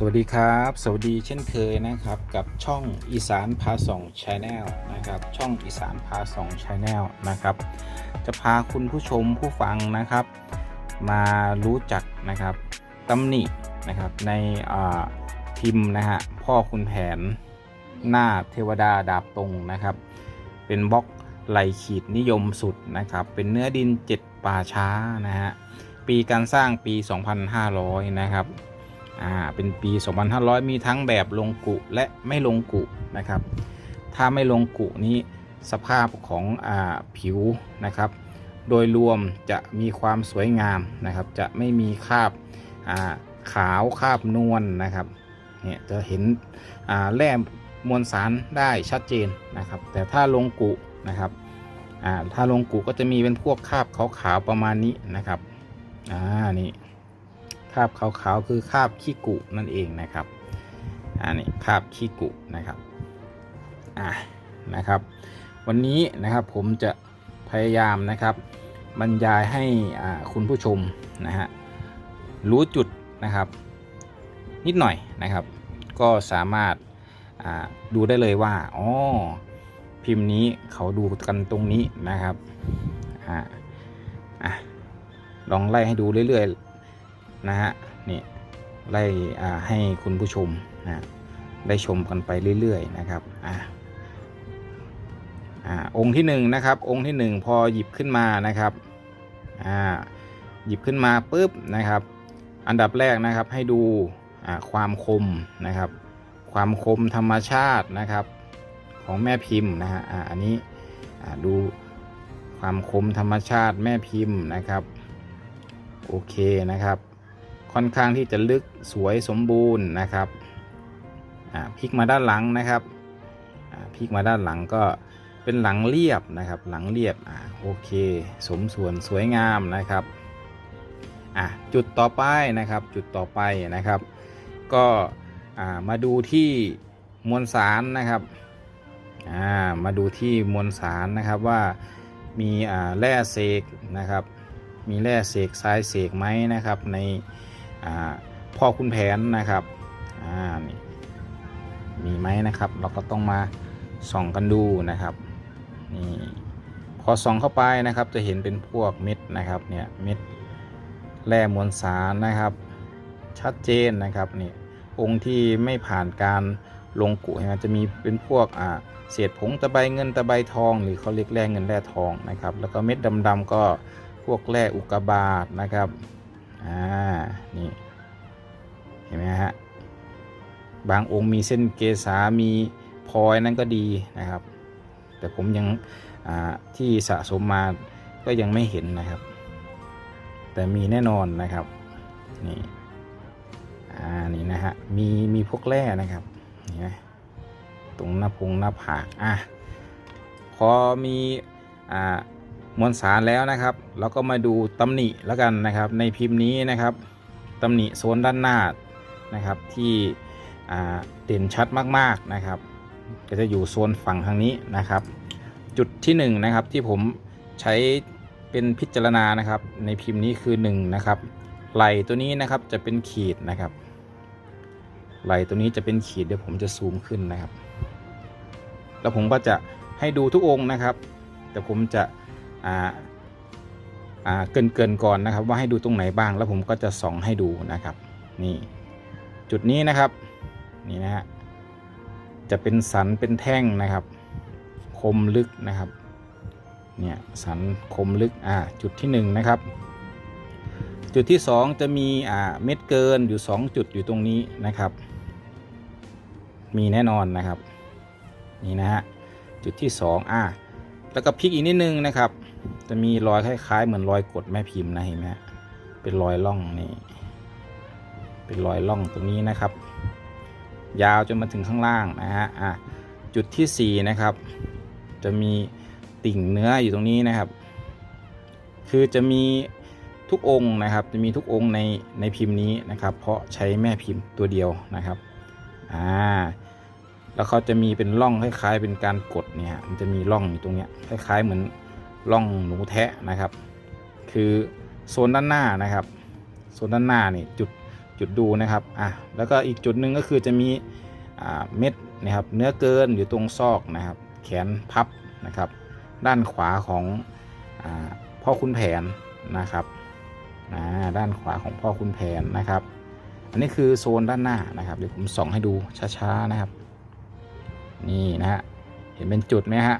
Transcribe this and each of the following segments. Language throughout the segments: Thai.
สวัสดีครับ สวัสดีเช่นเคยนะครับกับช่องอีสานพาส่องชาแนลนะครับช่องอีสานพาส่องชาแนลนะครับ จะพาคุณผู้ชมผู้ฟังนะครับ มารู้จักนะครับตำหนินะครับในพิมพ์นะฮะพ่อคุณแผนหน้าเทวดาดาบตรงนะครับ เป็นบล็อกไหลขีดนิยมสุดนะครับ เป็นเนื้อดิน 7 ป่าช้านะฮะปีการสร้างปี 2500 นะครับ อ่าเป็นปี 2500 มีทั้งแบบลงกุและไม่ลงกุนะครับ ถ้าไม่ลงกุนี้สภาพของอาผิวนะครับ โดยรวมจะมีความสวยงามนะครับ จะไม่มีคราบอ่าขาวคราบนวลนะครับเนี่ยจะเห็นอ่าแร่มวลสารได้ชัดเจนนะครับ แต่ถ้าลงกุนะครับอ่าถ้าลงกุก็จะมีเป็นพวกคราบขาวๆประมาณนี้นะครับอ่านี่าบขาวๆคือคาบขี้กุนั่นเองนะครับอันนี้คาบขี้กุนะครับอะนะครับ วันนี้นะครับผมจะพยายามนะครับ บรรยายให้อ่าคุณผู้ชมนะฮะรู้จุดนะครับ นิดหน่อยนะครับ ก็สามารถอ่าดูได้เลยว่าอ๋อพิมพ์นี้เขาดูกันตรงนี้นะครับอ่าอะลองไล่ให้ดูเรื่อยๆ นะฮะนี่ไล่ให้คุณผู้ชมนะได้ชมกันไปเรื่อยๆนะครับอ่าอ่าองค์ที่หนึ่งนะครับองค์ที่หนึ่งพอหยิบขึ้นมานะครับอ่าหยิบขึ้นมาปุ๊บนะครับ อันดับแรกนะครับให้ดูอ่าความคมนะครับ ความคมธรรมชาตินะครับ ของแม่พิมพ์นะฮะอ่าอันนี้อ่าดูความคมธรรมชาติแม่พิมพ์นะครับ โอเคนะครับ ค่อนข้างที่จะลึกสวยสมบูรณ์นะครับพลิกมาด้านหลังนะครับพลิกมาด้านหลังก็เป็นหลังเรียบนะครับหลังเรียบอโอเคสมส่วนสวยงามนะครับจุดต่อไปนะครับจุดต่อไปนะครับ ก็มาดูที่มวลสารนะครับามาดูที่มวลสารนะครับว่ามีแร่เซกนะครับ มีแร่เสกทรายเสกไหมนะครับใน พ่อคุณแผนนะครับนี่มีไหมนะครับ เราก็ต้องมาส่องกันดูนะครับนี่พอส่องเข้าไปนะครับ จะเห็นเป็นพวกเม็ดนะครับเนี่ยเม็ดแร่มวลสารนะครับ ชัดเจนนะครับนี่องค์ที่ไม่ผ่านการลงกุเห็นไหมจะมีเป็นพวกอ่าเศษผงตะไบเงินตะไบทอง หรือเขาเรียกแร่เงินแร่ทองนะครับ แล้วก็เม็ดดำๆก็พวกแร่อุกกาบาตนะครับ อ่า นี่ เห็นไหมฮะ บางองค์มีเส้นเกษามีพลอยนั่นก็ดีนะครับ แต่ผมยังที่สะสมมาก็ยังไม่เห็นนะครับ แต่มีแน่นอนนะครับ นี่อ่านี่นะฮะ มีมีพวกแร่นะครับเห็นไหมตรงหน้าพุงหน้าผาก อะ พอมีอ่า มวลสารแล้วนะครับ เราก็มาดูตำหนิแล้วกันนะครับ ในพิมพ์นี้นะครับตำหนิโซนด้านหน้านะครับ ที่เด่นชัดมากๆนะครับ ก็จะอยู่โซนฝั่งทางนี้นะครับ จุดที่1นงนะครับที่ผมใช้เป็นพิจารณานะครับ ในพิมพ์นี้คือ1นะครับไหลตัวนี้นะครับจะเป็นขีดนะครับ ไหลตัวนี้จะเป็นขีดเดี๋ยวผมจะซูมขึ้นนะครับ แล้วผมก็จะให้ดูทุกองค์นะครับ แต่ผมจะ เกินเกินก่อนนะครับ ว่าให้ดูตรงไหนบ้างแล้วผมก็จะส่องให้ดูนะครับนี่จุดนี้นะครับนี่นะฮะจะเป็นสันเป็นแท่งนะครับ คมลึกนะครับเนี่ยสันคมลึกอ่าจุดที่1นงนะครับ จุดที่ 2 จะมีอ่าเม็ดเกินอยู่ 2 จุดอยู่ตรงนี้นะครับ มีแน่นอนนะครับนี่นะฮะจุดที่ 2 อ่าแล้วก็พลิกอีกนิดนึงนะครับ จะมีรอยคล้ายๆ เหมือนรอยกดแม่พิมพ์นะเห็นไหมฮะเป็นรอยล่องนี่ เป็นรอยล่องตรงนี้นะครับ ยาวจนมาถึงข้างล่างนะฮะอะจุดที่4นะครับ จะมีติ่งเนื้ออยู่ตรงนี้นะครับ คือจะมีทุกองค์นะครับ จะมีทุกองค์ในในพิมพ์นี้นะครับ เพราะใช้แม่พิมพ์ตัวเดียวนะครับอ่าแล้วเขาจะมีเป็นร่องคล้ายๆ เป็นการกดเนี่ยมันจะมีร่องอยู่ตรงเนี้ยคล้ายๆเหมือน ร่องหนูแทะนะครับ คือโซนด้านหน้านะครับ โซนด้านหน้านี่จุดจุดดูนะครับอะแล้วก็อีกจุดหนึ่งก็คือจะมีอ่าเม็ดนะครับเนื้อเกินอยู่ตรงซอกนะครับ แขนพับนะครับ ด้านขวาของอาพ่อคุณแผนนะครับอ่าด้านขวาของพ่อคุณแผนนะครับ อันนี้คือโซนด้านหน้านะครับเดี๋ยวผมส่องให้ดูช้าๆนะครับ นี่นะฮะเห็นเป็นจุดไหมฮะ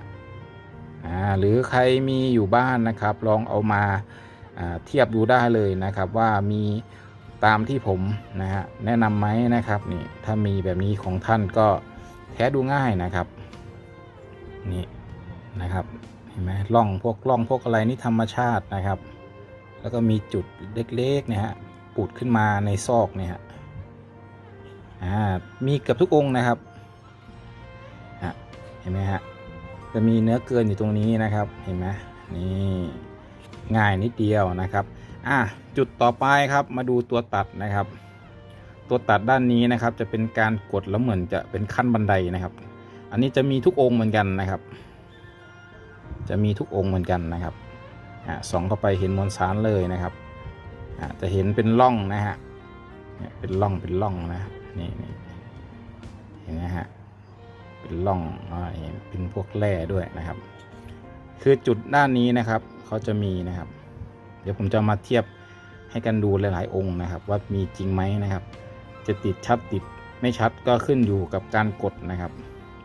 หรือใครมีอยู่บ้านนะครับ ลองเอามาเทียบดูได้เลยนะครับว่ามีตามที่ผมนะฮะแนะนำไหมนะครับนี่ถ้ามีแบบนี้ของท่านก็แท้ดูง่ายนะครับนี่นะครับเห็นไหมร่องพวกร่องพวกอะไรนี่ธรรมชาตินะครับ แล้วก็มีจุดเล็กๆเนี่ยฮะปูดขึ้นมาในซอกเนี่ยฮะอ่ามีเกือบทุกองค์นะครับเห็นไหมฮะ จะมีเนื้อเกินอยู่ตรงนี้นะครับ เห็นไหมนี่ง่ายนิดเดียวนะครับ อะจุดต่อไปครับมาดูตัวตัดนะครับ ตัวตัดด้านนี้นะครับ จะเป็นการกดแล้วเหมือนจะเป็นขั้นบันไดนะครับ อันนี้จะมีทุกองค์เหมือนกันนะครับ จะมีทุกองค์เหมือนกันนะครับอะส่องเข้าไปเห็นมวลสารเลยนะครับอะจะเห็นเป็นร่องนะฮะเป็นร่องเป็นร่องนะนี่นี่เห็นไหมฮะ เป็นร่องเป็นพวกแร่ด้วยนะครับ คือจุดด้านนี้นะครับเขาจะมีนะครับ เดี๋ยวผมจะมาเทียบให้กันดูหลาย ๆ องค์นะครับ ว่ามีจริงไหมนะครับ จะติดชัดติดไม่ชัดก็ขึ้นอยู่กับการกดนะครับ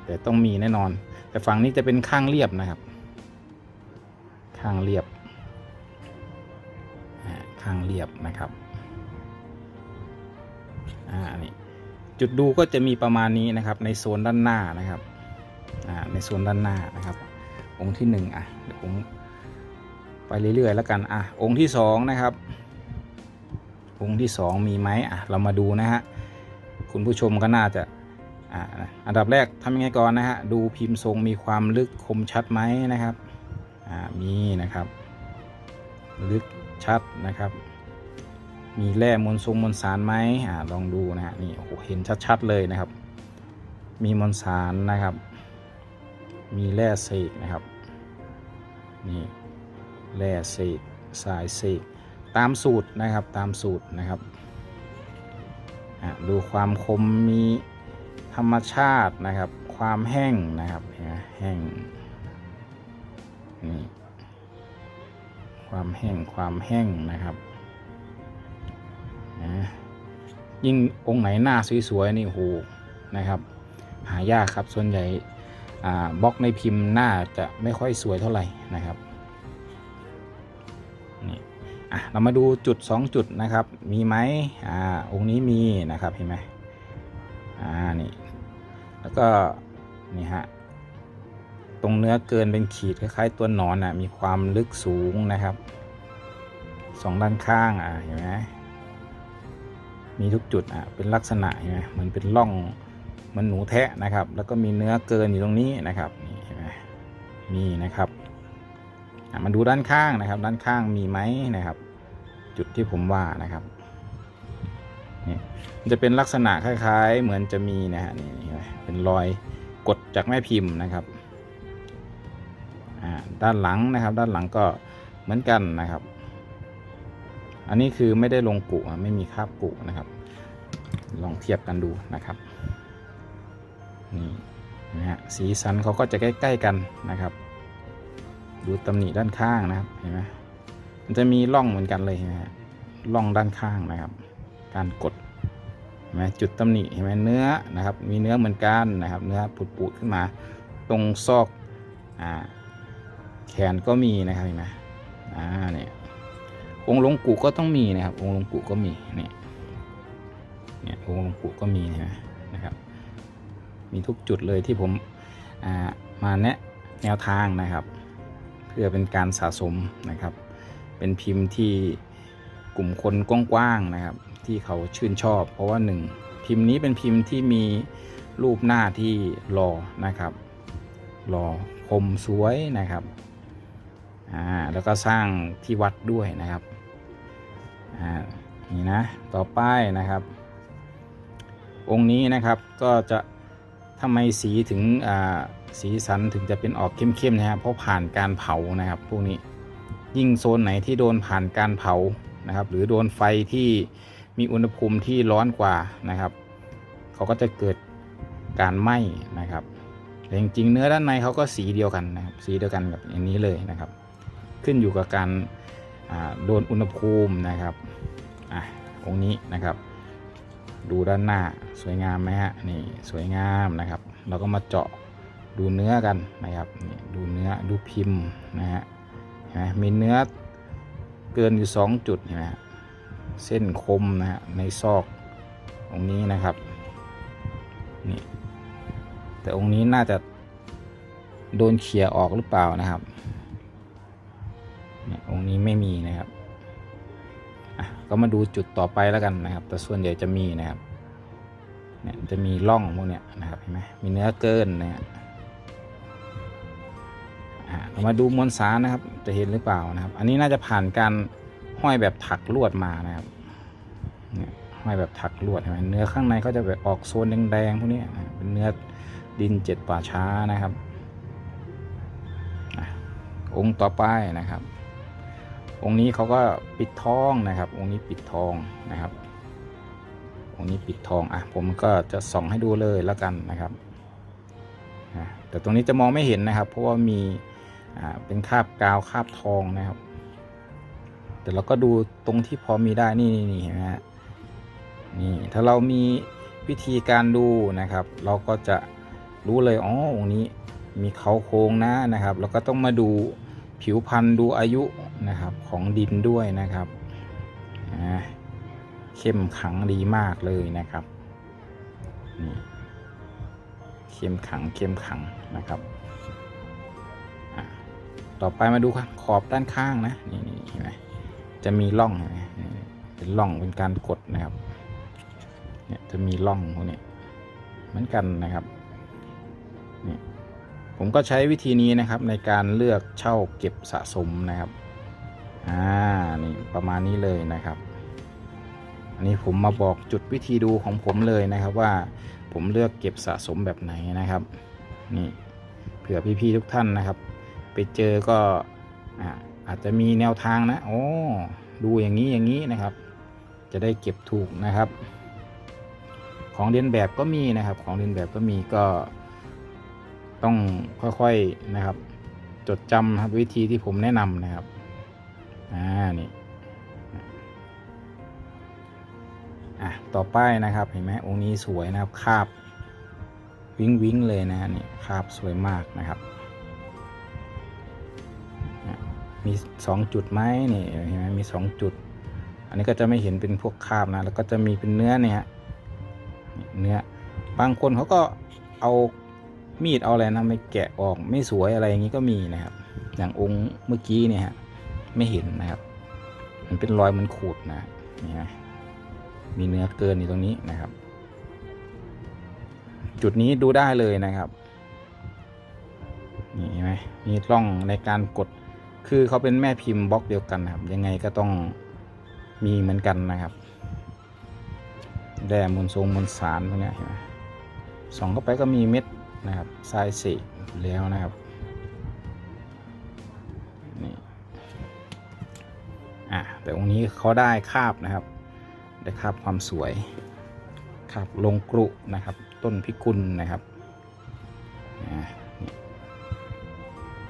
แต่ต้องมีแน่นอน แต่ฝั่งนี้จะเป็นข้างเรียบนะครับ ข้างเรียบอ่าข้างเรียบนะครับอ่านี่ จุดดูก็จะมีประมาณนี้นะครับ ในโซนด้านหน้านะครับในโซนด้านหน้านะครับ องค์ที่หนึ่งอะเดี๋ยวผมไปเรื่อยๆแล้วกันอะองค์ที่สองนะครับองค์ที่สองมีไหมอะเรามาดูนะฮะคุณผู้ชมก็น่าจะอ่าอันดับแรกทำยังไงก่อนนะฮะดูพิมพ์ทรงมีความลึกคมชัดไหมนะครับอ่ามีนะครับ ลึกชัดนะครับ มีแร่มวลทรงมวลสารไหมอ่าลองดูนะฮะนี่โอ้โหเห็นชัดๆเลยนะครับ มีมวลสารนะครับ มีแร่เศษนะครับนี่แร่เศษสายเศษตามสูตรนะครับตามสูตรนะครับดูความคมมีธรรมชาตินะครับ ความแห้งนะครับแห้งนี่ความแห้งความแห้งนะครับ นะยิ่งองค์ไหนหน้าสวยๆนี่โหนะครับ หายากครับส่วนใหญ่บล็อกในพิมพ์หน้าจะไม่ค่อยสวยเท่าไหร่นะครับนี่อะเรามาดูจุด 2 จุดนะครับ มีไหมอ่าองค์นี้มีนะครับเห็นไหมอ่านี่แล้วก็นี่ฮะตรงเนื้อเกินเป็นขีดคล้ายๆตัวหนอนอะมีความลึกสูงนะครับสองด้านข้างอะเห็นไหม มีทุกจุดอะเป็นลักษณะเห็นไหมมันเป็นร่องมันหนูแทะนะครับ แล้วก็มีเนื้อเกินอยู่ตรงนี้นะครับนี่เห็นไหมมีนะครับอะมาดูด้านข้างนะครับ ด้านข้างมีไหมนะครับ จุดที่ผมว่านะครับนี่มันจะเป็นลักษณะคล้ายๆ เหมือนจะมีนะฮะนี่เห็นไหมเป็นรอยกดจากแม่พิมพ์นะครับอ่าด้านหลังนะครับ ด้านหลังก็เหมือนกันนะครับ อันนี้คือไม่ได้ลงกุไม่มีคราบกุนะครับ ลองเทียบกันดูนะครับนี่นะฮะสีสันเขาก็จะใกล้ ๆกันนะครับ ดูตำหนิด้านข้างนะครับเห็นไหมมันจะมีร่องเหมือนกันเลยนไหมฮะร่องด้านข้างนะครับ การกดเห็นไหมจุดตำหนิเห็นไหมเนื้อนะครับ มีเนื้อเหมือนกันนะครับ เนื้อปุดๆขึ้นมา ตรงซอกอ่าแขนก็มีนะครับเห็นไหมอ่าเนี่ย องค์หลวงปู่ก็ต้องมีนะครับ องค์หลวงปู่ก็มีเนี่ยเนี่ยองค์หลวงปู่ก็มีนะนะครับ มีทุกจุดเลยที่ผมอ่ามาแนะแนวทางนะครับ เพื่อเป็นการสะสมนะครับ เป็นพิมพ์ที่กลุ่มคนกว้างๆนะครับ ที่เขาชื่นชอบ เพราะว่าหนึ่งพิมพ์นี้เป็นพิมพ์ที่มีรูปหน้าที่หล่อนะครับหล่อคมสวยนะครับอ่าแล้วก็สร้างที่วัดด้วยนะครับ นี่นะต่อไปนะครับ องค์นี้นะครับก็จะทำไมสีถึงสีสันถึงจะเป็นออกเข้มๆนะครับเพราะผ่านการเผานะครับ พวกนี้ยิ่งโซนไหนที่โดนผ่านการเผานะครับ หรือโดนไฟที่มีอุณหภูมิที่ร้อนกว่านะครับเขาก็จะเกิดการไหม้นะครับแต่จริงๆเนื้อด้านในเขาก็สีเดียวกันนะครับสีเดียวกันกับอย่างนี้เลยนะครับ ขึ้นอยู่กับการ โดนอุณหภูมินะครับอะองค์นี้นะครับ ดูด้านหน้าสวยงามไหมฮะนี่สวยงามนะครับ เราก็มาเจาะดูเนื้อกันนะครับนี่ดูเนื้อดูพิมพ์นะฮะเห็นไหมมีเนื้อเกินอยู่สองจุดเห็นไหมฮะเส้นคมนะฮะในซอกตรงนี้นะครับนี่แต่องค์นี้น่าจะโดนเขี่ยออกหรือเปล่านะครับ นี้ไม่มีนะครับก็มาดูจุดต่อไปแล้วกันนะครับ แต่ส่วนใหญ่จะมีนะครับเนี่ยจะมีร่องพวกเนี้ยนะครับเห็นไหมมีเนื้อเกินนะฮะเรามาดูมวลสารนะครับ จะเห็นหรือเปล่านะครับ อันนี้น่าจะผ่านการห้อยแบบถักลวดมานะครับเนี่ยห้อยแบบถักลวดเห็นไหมเนื้อข้างในก็จะแบบออกโซนแดงๆพวกนี้นเป็นเนื้อดินเจ็ดป่าช้านะครับองค์ต่อไปนะครับ องค์นี้เขาก็ปิดทองนะครับ องค์นี้ปิดทองนะครับ องค์นี้ปิดทองอะผมก็จะส่องให้ดูเลยแล้วกันนะครับแต่ตรงนี้จะมองไม่เห็นนะครับ เพราะว่ามีเป็นคาบกาวคาบทองนะครับ แต่เราก็ดูตรงที่พอมีได้นี่นี่นี่เห็นไหมฮะนี่ถ้าเรามีวิธีการดูนะครับ เราก็จะรู้เลยอ๋อองค์นี้มีเขาโครงนะนะครับ แล้วก็ต้องมาดูผิวพันธุ์ดูอายุ นะครับของดินด้วยนะครับเข้มขังดีมากเลยนะครับนี่เข้มขังเข้มขังนะครับ ต่อไปมาดูขอบด้านข้างนะนี่นี่เห็นไหมจะมีร่องเห็นไหมนี่เป็นร่องเป็นการกดนะครับเนี่ยจะมีร่องพวกนี้เหมือนกันนะครับนี่ผมก็ใช้วิธีนี้นะครับในการเลือกเช่าเก็บสะสมนะครับ อ่านี่ประมาณนี้เลยนะครับ อันนี้ผมมาบอกจุดวิธีดูของผมเลยนะครับว่าผมเลือกเก็บสะสมแบบไหนนะครับนี่เผื่อพี่ๆทุกท่านนะครับ ไปเจอก็อาอาจจะมีแนวทางนะโอ้ดูอย่างนี้อย่างนี้นะครับ จะได้เก็บถูกนะครับ ของเรียนแบบก็มีนะครับ ของเรียนแบบก็มีก็ต้องค่อยๆนะครับ จดจำครับวิธีที่ผมแนะนำนะครับ อ่านี่อะต่อไปนะครับเห็นไหมองค์นี้สวยนะครับคาบวิ้งวิ้งเลยนะฮะนี่คาบสวยมากนะครับ มีสองจุดไหมนี่เห็นไหมมีสองจุด อันนี้ก็จะไม่เห็นเป็นพวกคาบนะแล้วก็จะมีเป็นเนื้อเนี่ยเนื้อบางคนเขาก็เอามีดเอาอะไรนะไม่แกะออกไม่สวยอะไรอย่างนี้ก็มีนะครับ อย่างองค์เมื่อกี้เนี่ยฮะ ไม่เห็นนะครับ มันเป็นรอยเหมันขูดนะนี่นะมีเนื้อเกินอยู่ตรงนี้นะครับ จุดนี้ดูได้เลยนะครับนี่เห็นไหมมีร่องในการกดคือเขาเป็นแม่พิมพ์บล็อกเดียวกันนะครับ ยังไงก็ต้องมีเหมือนกันนะครับแด่มวลทรงมวลสารพวกนี้เห็นไหมส่องเข้าไปก็มีเม็ดนะครับทรายเสกแล้วนะครับ อะแต่องค์นี้เขาได้คาบนะครับได้คาบความสวยคาบลงกรุนะครับ ต้นพิกุลนะครับ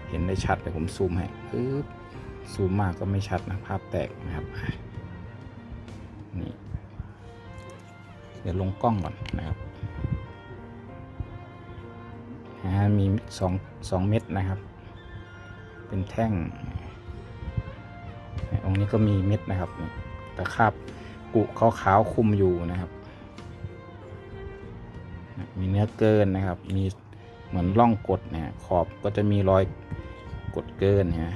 เห็นได้ชัดเดี๋ยผมซูมให้ปึ๊บซูมมากก็ไม่ชัดนะภาพแตกนะครับนี่เดี๋ยวลงกล้องก่อนนะครับมีสองสองเม็ดนะครับ เป็นแท่ง นี้ก็มีเม็ดนะครับแต่คาบกุขาวๆคุมอยู่นะครับ มีเนื้อเกินนะครับ มีเหมือนร่องกดเนี่ยขอบก็จะมีรอยกดเกินนี่ย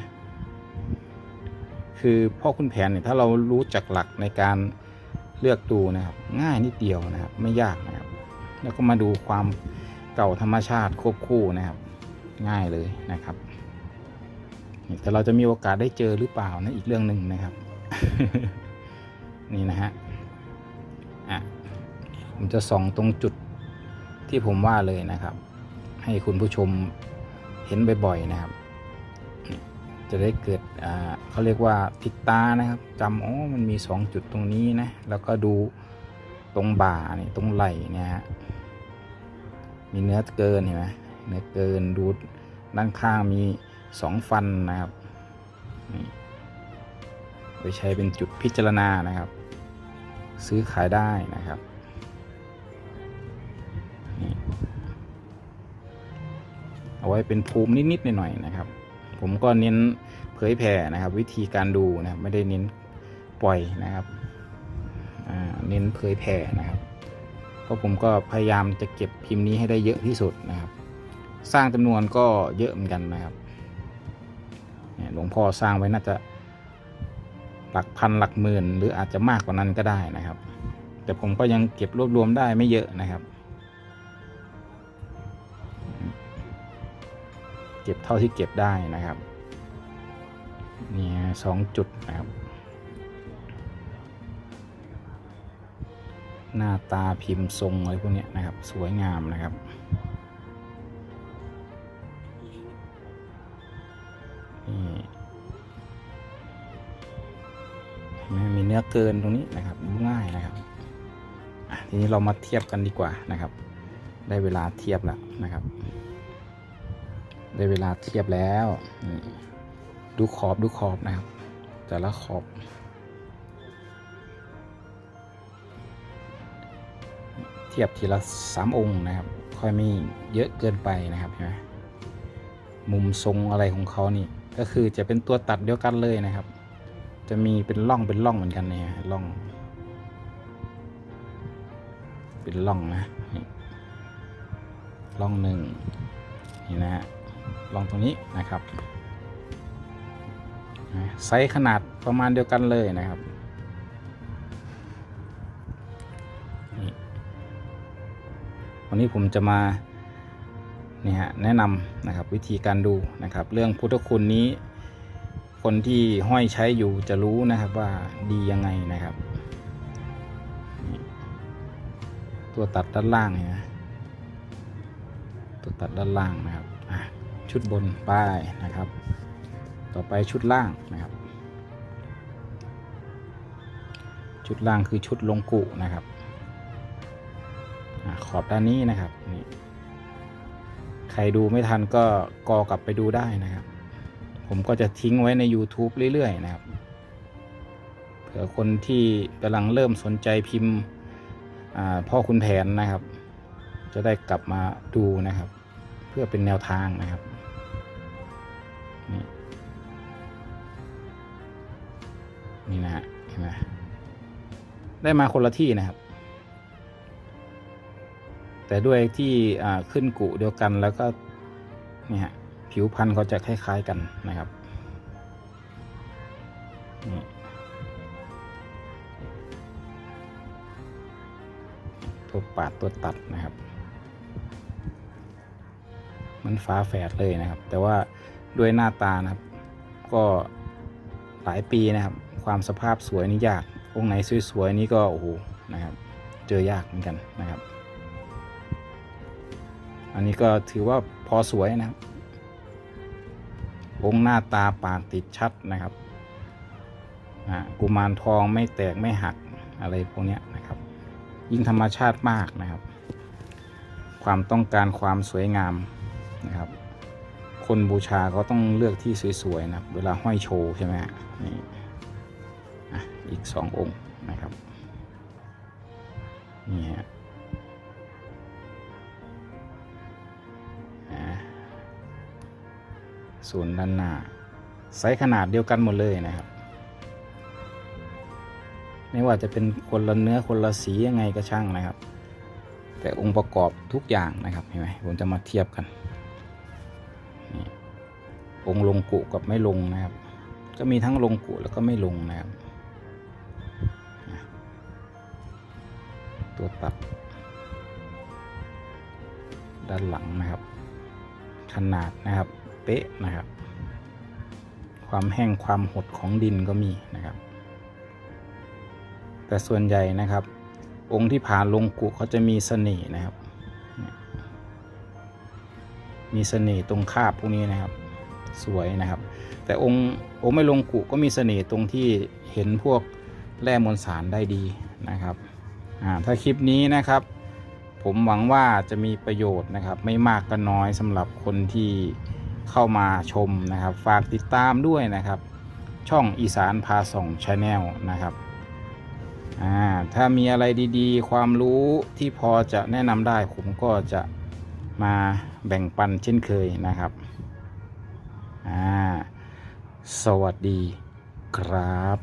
คือพ่อคุณแผนเนี่ยถ้าเรารู้จักหลักในการเลือกดูนะครับ ง่ายนิดเดียวนะครับ ไม่ยากนะครับ แล้วก็มาดูความเก่าธรรมชาติควบคู่นะครับ ง่ายเลยนะครับ แต่เราจะมีโอกาสได้เจอหรือเปล่านะอีกเรื่องหนึ่งนะครับ นี่นะฮะอะผมจะส่องตรงจุดที่ผมว่าเลยนะครับ ให้คุณผู้ชมเห็นบ่อยๆนะครับ จะได้เกิดอ่าเขาเรียกว่าผิดตานะครับจำอ๋อมันมีสองจุดตรงนี้นะ แล้วก็ดูตรงบ่านี่ตรงไหล่เนี่ยฮะมีเนื้อเกินเห็นไหมเนื้อเกินดูด้านข้างมี สองฟันนะครับไปใช้เป็นจุดพิจารณานะครับ ซื้อขายได้นะครับเอาไว้เป็นภูมินิด ๆ หน่อย ๆ นะครับ ผมก็เน้นเผยแผ่นะครับ วิธีการดูนะครับไม่ได้เน้นปล่อยนะครับเน้นเผยแผ่นะครับเพราะผมก็พยายามจะเก็บพิมพ์นี้ให้ได้เยอะที่สุดนะครับ สร้างจำนวนก็เยอะเหมือนกันนะครับ ลวงพ่อสร้างไว้น่าจะหลักพันหลักหมื่น หรืออาจจะมากกว่านั้นก็ได้นะครับ แต่ผมก็ยังเก็บรวบรวมได้ไม่เยอะนะครับ เก็บเท่าที่เก็บได้นะครับนี่สองจุดนะครับ หน้าตาพิมพ์ทรงอะไรพวกนี้นะครับ สวยงามนะครับ นื้อเกินตรงนี้นะครับง่ายนะครับทีนี้เรามาเทียบกันดีกว่านะครับ ได้เวลาเทียบแล้วนะครับ ได้เวลาเทียบแล้วดูขอบดูขอบนะครับ แต่ละขอบเทียบทีละสามองค์นะครับ ค่อยไม่เยอะเกินไปนะครับเห็นไหมมุมทรงอะไรของเขานี่ก็คือจะเป็นตัวตัดเดียวกันเลยนะครับ จะมีเป็นร่องเป็นร่องเหมือนกันเนี่ยร่อง เป็นร่องนะร่องหนึ่งนี่นะฮะร่องตรงนี้นะครับไซส์ขนาดประมาณเดียวกันเลยนะครับวันนี้ผมจะมาเนี่ยฮะแนะนำนะครับวิธีการดูนะครับ เรื่องพุทธคุณนี้ คนที่ห้อยใช้อยู่จะรู้นะครับว่าดียังไงนะครับ ตัวตัดด้านล่างนไหมตัวตัดด้านล่างนะครับชุดบนป้ายนะครับ ต่อไปชุดล่างนะครับ ชุดล่างคือชุดลงกุนะครับอขอบด้านนี้นะครับนี่ใครดูไม่ทันก็กอกลับไปดูได้นะครับ ผมก็จะทิ้งไว้ใน YouTube เรื่อย ๆ นะครับ เผื่อคนที่กำลังเริ่มสนใจพิมพ์พ่อคุณแผนนะครับ จะได้กลับมาดูนะครับ เพื่อเป็นแนวทางนะครับนี่นี่นะฮะเห็นไหมได้มาคนละที่นะครับ แต่ด้วยที่ขึ้นกุเดียวกันแล้วก็นี่ฮะ ผิวพันธุ์เขาจะคล้ายๆกันนะครับตัวปาดตัวตัดนะครับ มันฟ้าแฝดเลยนะครับ แต่ว่าด้วยหน้าตานะครับ ก็หลายปีนะครับ ความสภาพสวยนี่ยากองค์ไหนสวยๆนี่ก็โอ้โหนะครับ เจอยากเหมือนกันนะครับ อันนี้ก็ถือว่าพอสวยนะครับ องค์หน้าตาปากติดชัดนะครับกุมารทองไม่แตกไม่หักอะไรพวกนี้นะครับ ยิ่งธรรมชาติมากนะครับ ความต้องการความสวยงามนะครับ คนบูชาเขาต้องเลือกที่สวยๆนะครับเวลาห้อยโชว์ใช่ไหมฮะนี่อีกสององค์นะครับนี่ฮะ ส่วนด้านหน้าไซส์ขนาดเดียวกันหมดเลยนะครับ ไม่ว่าจะเป็นคนละเนื้อคนละสียังไงก็ช่างนะครับ แต่องค์ประกอบทุกอย่างนะครับเห็นไหมผมจะมาเทียบกันองค์ลงกุกับไม่ลงนะครับ ก็มีทั้งลงกุแล้วก็ไม่ลงนะครับ ตัวตัดด้านหลังนะครับ ขนาดนะครับ เป๊ะนะครับ ความแห้งความหดของดินก็มีนะครับ แต่ส่วนใหญ่นะครับ องค์ที่ผ่านลงกุเขาจะมีเสน่ห์นะครับ มีเสน่ห์ตรงคาบพวกนี้นะครับ สวยนะครับ แต่องค์องค์ไม่ลงกุก็มีเสน่ห์ตรงที่เห็นพวกแร่มวลสารได้ดีนะครับถ้าคลิปนี้นะครับผมหวังว่าจะมีประโยชน์นะครับ ไม่มากก็น้อยสำหรับคนที่ เข้ามาชมนะครับ ฝากติดตามด้วยนะครับ ช่องอีสานพาส่องชาแนลนะครับถ้ามีอะไรดีๆ ความรู้ที่พอจะแนะนำได้ผมก็จะมาแบ่งปันเช่นเคยนะครับ สวัสดีครับ